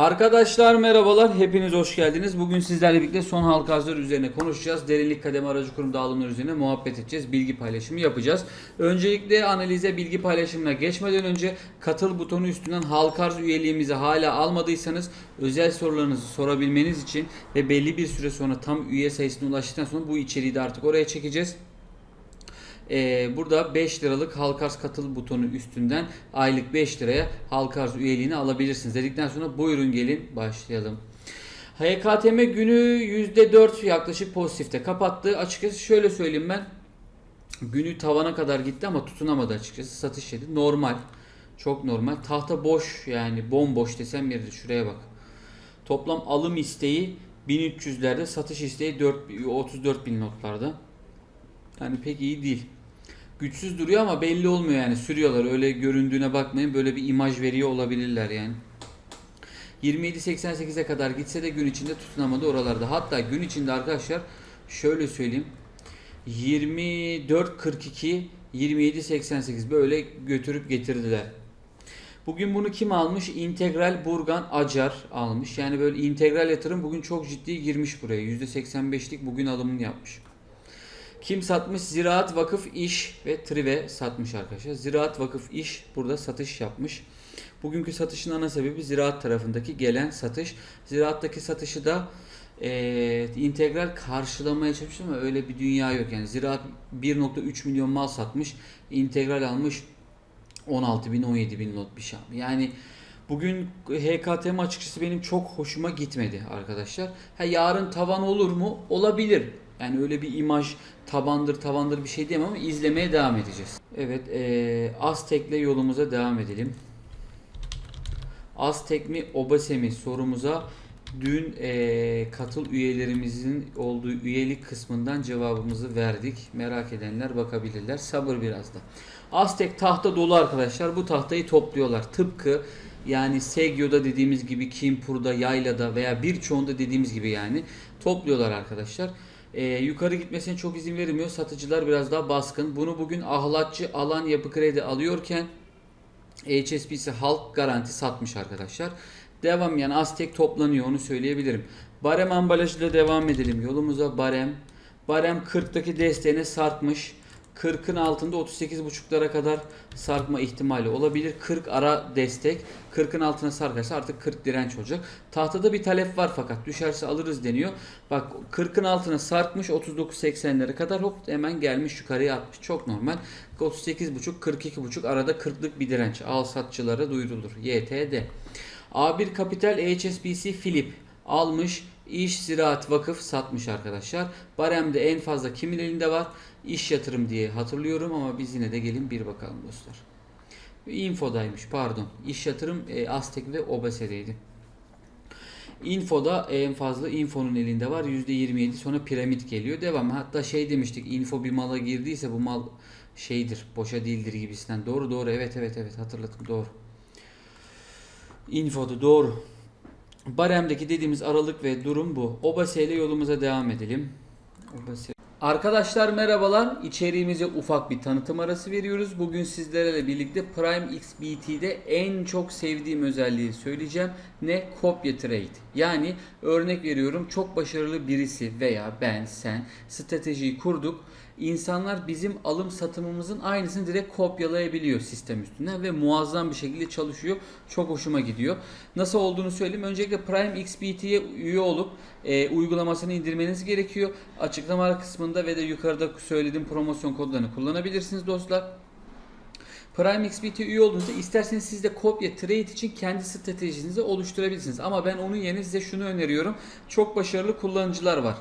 Arkadaşlar merhabalar, hepiniz hoş geldiniz. Bugün sizlerle birlikte son halka arzlar üzerine konuşacağız. Derinlik kademe aracı kurum dağılımları üzerine muhabbet edeceğiz. Bilgi paylaşımı yapacağız. Öncelikle analize bilgi paylaşımına geçmeden önce katıl butonu üstünden halka arz üyeliğimizi hala almadıysanız özel sorularınızı sorabilmeniz için ve belli bir süre sonra tam üye sayısına ulaştıktan sonra bu içeriği de artık oraya çekeceğiz. Ee, burada 5 liralık Halkars katıl butonu üstünden aylık 5 liraya Halkars üyeliğini alabilirsiniz. Dedikten sonra buyurun gelin başlayalım. HKTM günü %4 yaklaşık pozitifte kapattı. Açıkçası şöyle söyleyeyim ben. Günü tavana kadar gitti ama tutunamadı açıkçası. Satış yedi. Normal. Çok normal. Tahta boş yani bomboş desem yeridir. Şuraya bak. Toplam alım isteği 1300'lerde, satış isteği 4, 34 bin notlarda. Yani pek iyi değil. Güçsüz duruyor ama belli olmuyor yani sürüyorlar. Öyle göründüğüne bakmayın. Böyle bir imaj veriyor olabilirler yani. 27.88'e kadar gitse de gün içinde tutunamadı oralarda. Hatta gün içinde arkadaşlar şöyle söyleyeyim. 24.42 27.88 böyle götürüp getirdiler. Bugün bunu kim almış? İntegral Burgan Acar almış. Yani böyle integral yatırım bugün çok ciddi girmiş buraya. %85'lik bugün alımını yapmış. Kim satmış? Ziraat Vakıf İş ve Trive satmış arkadaşlar. Ziraat Vakıf İş burada satış yapmış. Bugünkü satışın ana sebebi ziraat tarafındaki gelen satış. Ziraattaki satışı da eee, integral karşılamaya çalışmış ama öyle bir dünya yok. Yani ziraat 1.3 milyon mal satmış. integral almış 16 bin 17 bin not bir şey. Yani bugün HKTM açıkçası benim çok hoşuma gitmedi arkadaşlar. Ha yarın tavan olur mu? Olabilir. Yani öyle bir imaj tabandır tavandır bir şey diyemem ama izlemeye devam edeceğiz. Evet eee Aztek'le yolumuza devam edelim. Aztek mi Obase mi sorumuza dün eee, katıl üyelerimizin olduğu üyelik kısmından cevabımızı verdik. Merak edenler bakabilirler. Sabır biraz da. Aztek tahta dolu arkadaşlar. Bu tahtayı topluyorlar. Tıpkı yani Segyo'da dediğimiz gibi Kimpur'da, Yayla'da veya birçoğunda dediğimiz gibi yani topluyorlar arkadaşlar. Ee, yukarı gitmesine çok izin verilmiyor. Satıcılar biraz daha baskın. Bunu bugün ahlatçı alan yapı kredi alıyorken HSBC halk garanti satmış arkadaşlar. Devam yani Aztek toplanıyor onu söyleyebilirim. Barem ambalajıyla devam edelim. Yolumuza barem. Barem 40'taki desteğine sarkmış. 40'ın altında 38.5'lara kadar sarkma ihtimali olabilir. 40 ara destek. 40'ın altına sarkarsa artık 40 direnç olacak. Tahtada bir talep var fakat düşerse alırız deniyor. Bak 40'ın altına sarkmış 39.80'lere kadar hop hemen gelmiş yukarıya atmış. Çok normal. 38.5 42.5 arada 40'lık bir direnç. Al satçılara duyurulur. YTD. A1 Kapital HSBC Philip almış. İş Ziraat Vakıf satmış arkadaşlar. Barem'de en fazla kimin elinde var? İş yatırım diye hatırlıyorum ama biz yine de gelin bir bakalım dostlar. Info'daymış pardon. İş yatırım e, Aztek ve Obase'deydi. Info'da en fazla Info'nun elinde var. %27 sonra piramit geliyor. Devam. Hatta şey demiştik. Info bir mala girdiyse bu mal şeydir. Boşa değildir gibisinden. Doğru doğru. Evet evet evet hatırladım. Doğru. Info'da doğru. Barem'deki dediğimiz aralık ve durum bu. Obase ile yolumuza devam edelim. Obase. Arkadaşlar merhabalar. İçeriğimize ufak bir tanıtım arası veriyoruz. Bugün sizlerle birlikte Prime XBT'de en çok sevdiğim özelliği söyleyeceğim. Ne? Kopya trade. Yani örnek veriyorum çok başarılı birisi veya ben, sen stratejiyi kurduk. İnsanlar bizim alım satımımızın aynısını direkt kopyalayabiliyor sistem üstünden ve muazzam bir şekilde çalışıyor. Çok hoşuma gidiyor. Nasıl olduğunu söyleyeyim. Öncelikle Prime XBT'ye üye olup e, uygulamasını indirmeniz gerekiyor. Açıklama kısmında ve de yukarıda söylediğim promosyon kodlarını kullanabilirsiniz dostlar. Prime XBT üye olduğunuzda isterseniz siz de kopya trade için kendi stratejinizi oluşturabilirsiniz. Ama ben onun yerine size şunu öneriyorum. Çok başarılı kullanıcılar var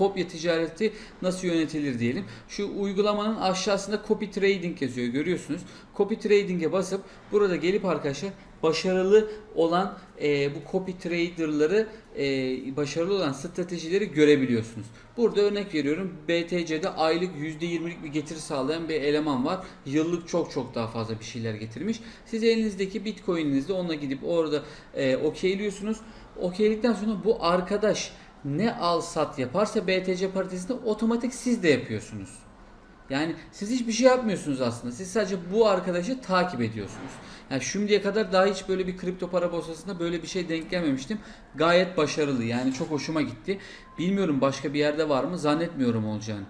kopya ticareti nasıl yönetilir diyelim. Şu uygulamanın aşağısında copy trading yazıyor görüyorsunuz. Copy trading'e basıp burada gelip arkadaşlar başarılı olan e, bu copy trader'ları e, başarılı olan stratejileri görebiliyorsunuz. Burada örnek veriyorum BTC'de aylık %20'lik bir getiri sağlayan bir eleman var. Yıllık çok çok daha fazla bir şeyler getirmiş. Siz elinizdeki bitcoin'inizle onunla gidip orada e, okeyliyorsunuz. Okeyledikten sonra bu arkadaş ne al sat yaparsa BTC paritesinde otomatik siz de yapıyorsunuz. Yani siz hiçbir şey yapmıyorsunuz aslında. Siz sadece bu arkadaşı takip ediyorsunuz. Yani şimdiye kadar daha hiç böyle bir kripto para borsasında böyle bir şey denk gelmemiştim. Gayet başarılı. Yani çok hoşuma gitti. Bilmiyorum başka bir yerde var mı? Zannetmiyorum olacağını.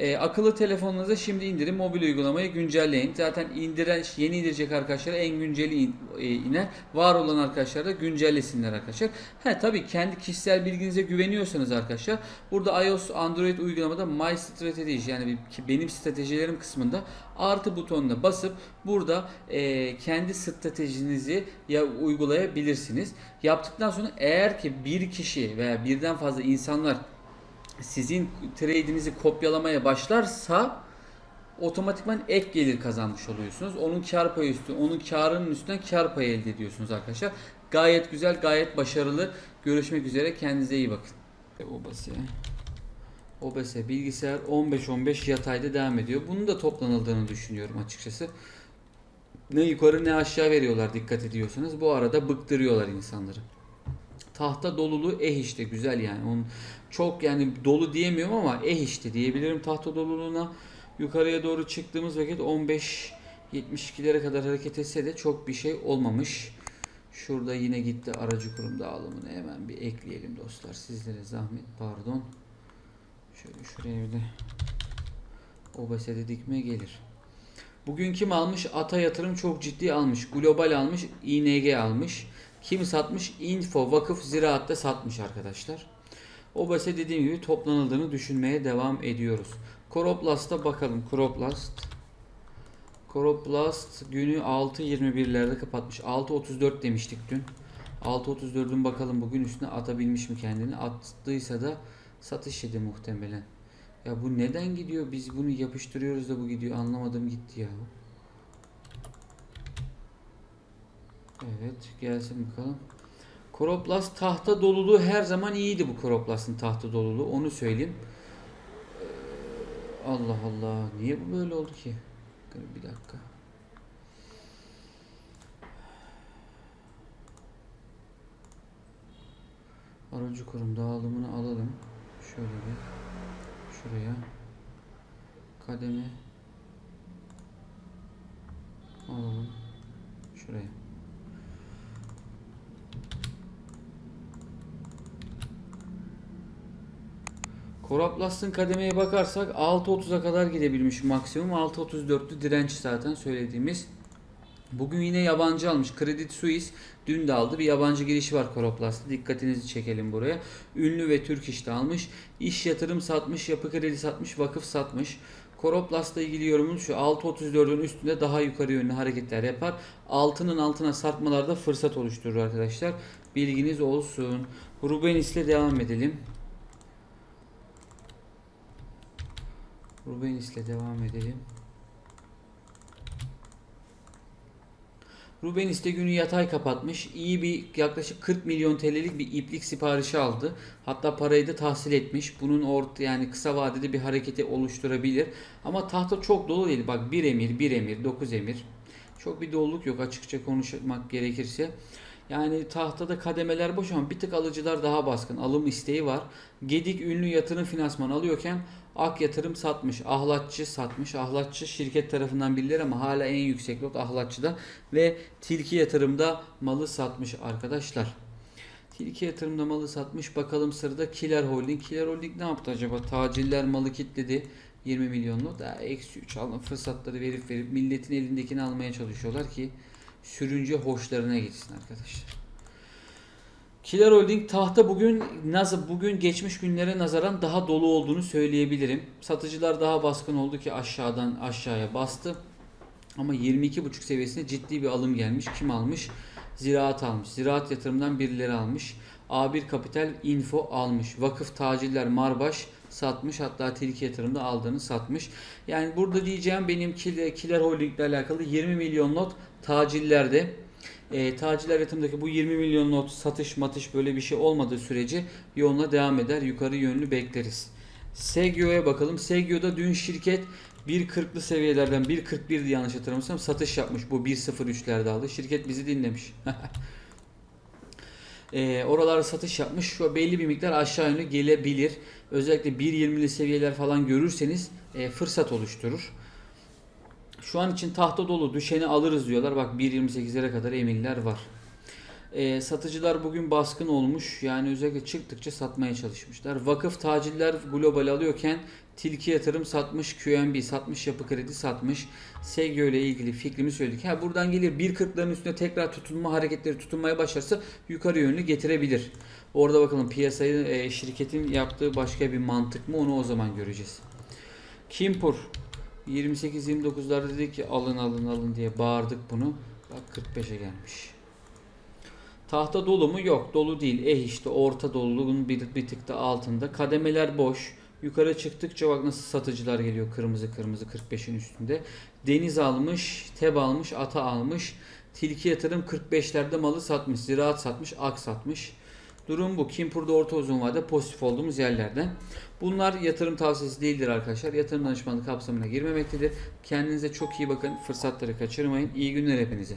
E, akıllı telefonunuza şimdi indirin mobil uygulamayı güncelleyin. Zaten indiren yeni indirecek arkadaşlara en günceli in- e, iner. Var olan arkadaşlar da güncellesinler arkadaşlar. He tabii kendi kişisel bilginize güveniyorsanız arkadaşlar burada iOS Android uygulamada My Strategy yani benim stratejilerim kısmında artı butonuna basıp burada e, kendi stratejinizi ya uygulayabilirsiniz. Yaptıktan sonra eğer ki bir kişi veya birden fazla insanlar sizin trade'inizi kopyalamaya başlarsa otomatikman ek gelir kazanmış oluyorsunuz. Onun kar payı üstü, onun karının üstünden kar payı elde ediyorsunuz arkadaşlar. Gayet güzel, gayet başarılı. Görüşmek üzere. Kendinize iyi bakın. OBS. OBS bilgisayar 15-15 yatayda devam ediyor. Bunun da toplanıldığını düşünüyorum açıkçası. Ne yukarı ne aşağı veriyorlar dikkat ediyorsanız. Bu arada bıktırıyorlar insanları. Tahta dolulu eh işte güzel yani. Onun çok yani dolu diyemiyorum ama eh işte diyebilirim tahta doluluğuna. Yukarıya doğru çıktığımız vakit 15 72'lere kadar hareket etse de çok bir şey olmamış. Şurada yine gitti aracı kurum dağılımını hemen bir ekleyelim dostlar. Sizlere zahmet pardon. Şöyle şuraya bir de OBS'de dikme gelir. Bugün kim almış? Ata yatırım çok ciddi almış. Global almış. ING almış. Kim satmış? Info Vakıf Ziraat'ta satmış arkadaşlar. OBS dediğim gibi toplanıldığını düşünmeye devam ediyoruz. Coroplast'a bakalım. Coroplast. Coroplast günü 6.21'lerde kapatmış. 6.34 demiştik dün. 6.34'ün bakalım bugün üstüne atabilmiş mi kendini? Attıysa da satış yedi muhtemelen. Ya bu neden gidiyor? Biz bunu yapıştırıyoruz da bu gidiyor. Anlamadım gitti ya. Evet gelsin bakalım. Koroplast tahta doluluğu her zaman iyiydi bu Koroplast'ın tahta doluluğu. Onu söyleyeyim. Ee, Allah Allah. Niye bu böyle oldu ki? Bir dakika. Aracı kurum dağılımını alalım. Şöyle bir. Şuraya. Kademe. Alalım. Şuraya. Coroplast'ın kademeye bakarsak 6.30'a kadar gidebilmiş maksimum. 6.34'lü direnç zaten söylediğimiz. Bugün yine yabancı almış. Credit Suisse dün de aldı. Bir yabancı girişi var Coroplast'ta. Dikkatinizi çekelim buraya. Ünlü ve Türk işte almış. İş yatırım satmış, yapı kredi satmış, vakıf satmış. Coroplast'la ilgili yorumum şu 6.34'ün üstünde daha yukarı yönlü hareketler yapar. Altının altına sarkmalarda fırsat oluşturur arkadaşlar. Bilginiz olsun. Rubenis'le devam edelim. Rubenis'le devam edelim. Rubenis de günü yatay kapatmış. İyi bir yaklaşık 40 milyon TL'lik bir iplik siparişi aldı. Hatta parayı da tahsil etmiş. Bunun orta yani kısa vadede bir hareketi oluşturabilir. Ama tahta çok dolu değil. Bak 1 emir, 1 emir, 9 emir. Çok bir doluluk yok açıkça konuşmak gerekirse. Yani tahtada kademeler boş ama bir tık alıcılar daha baskın. Alım isteği var. Gedik ünlü yatırım finansman alıyorken Ak Yatırım satmış. Ahlatçı satmış. Ahlatçı şirket tarafından bilinir ama hala en yüksek lot Ahlatçı'da. Ve Tilki Yatırım'da malı satmış arkadaşlar. Tilki Yatırım'da malı satmış. Bakalım sırada Kiler Holding. Kiler Holding ne yaptı acaba? Taciller malı kitledi. 20 milyonlu. Daha eksi 3 alma fırsatları verip verip milletin elindekini almaya çalışıyorlar ki sürünce hoşlarına gitsin arkadaşlar. Kiler Holding tahta bugün nasıl bugün geçmiş günlere nazaran daha dolu olduğunu söyleyebilirim. Satıcılar daha baskın oldu ki aşağıdan aşağıya bastı. Ama 22.5 seviyesinde ciddi bir alım gelmiş. Kim almış? Ziraat almış. Ziraat yatırımdan birileri almış. A1 Kapital Info almış. Vakıf Taciller Marbaş satmış. Hatta Tilki Yatırım'da aldığını satmış. Yani burada diyeceğim benim Kiler Holding ile alakalı 20 milyon not tacillerde. E, taciller yatırımdaki bu 20 milyon not satış matış böyle bir şey olmadığı sürece yoluna devam eder. Yukarı yönlü bekleriz. Segio'ya bakalım. Segio'da dün şirket 1.40'lı seviyelerden 1.41'di yanlış hatırlamıyorsam satış yapmış. Bu 1.03'lerde aldı. Şirket bizi dinlemiş. E, oralara satış yapmış. Şu belli bir miktar aşağı yönlü gelebilir. Özellikle 1.20'li seviyeler falan görürseniz e, fırsat oluşturur. Şu an için tahta dolu düşeni alırız diyorlar. Bak 1.28'lere kadar emiller var. E, satıcılar bugün baskın olmuş. Yani özellikle çıktıkça satmaya çalışmışlar. Vakıf taciller global alıyorken Tilki yatırım satmış, QNB satmış, yapı kredi satmış. SGÖ ile ilgili fikrimi söyledik. Ha buradan gelir 1.40'ların üstüne tekrar tutunma hareketleri tutunmaya başlarsa yukarı yönlü getirebilir. Orada bakalım piyasayı e, şirketin yaptığı başka bir mantık mı onu o zaman göreceğiz. Kimpur 28-29'larda dedi ki alın alın alın diye bağırdık bunu. Bak 45'e gelmiş. Tahta dolu mu? Yok dolu değil. Eh işte orta doluluğun bir, bir tık da altında. Kademeler boş. Yukarı çıktıkça bak nasıl satıcılar geliyor kırmızı kırmızı 45'in üstünde. Deniz almış, Teb almış, Ata almış. Tilki yatırım 45'lerde malı satmış, ziraat satmış, ak satmış. Durum bu. Kimpur'da orta uzun vade pozitif olduğumuz yerlerden. Bunlar yatırım tavsiyesi değildir arkadaşlar. Yatırım danışmanlığı kapsamına girmemektedir. Kendinize çok iyi bakın. Fırsatları kaçırmayın. İyi günler hepinize.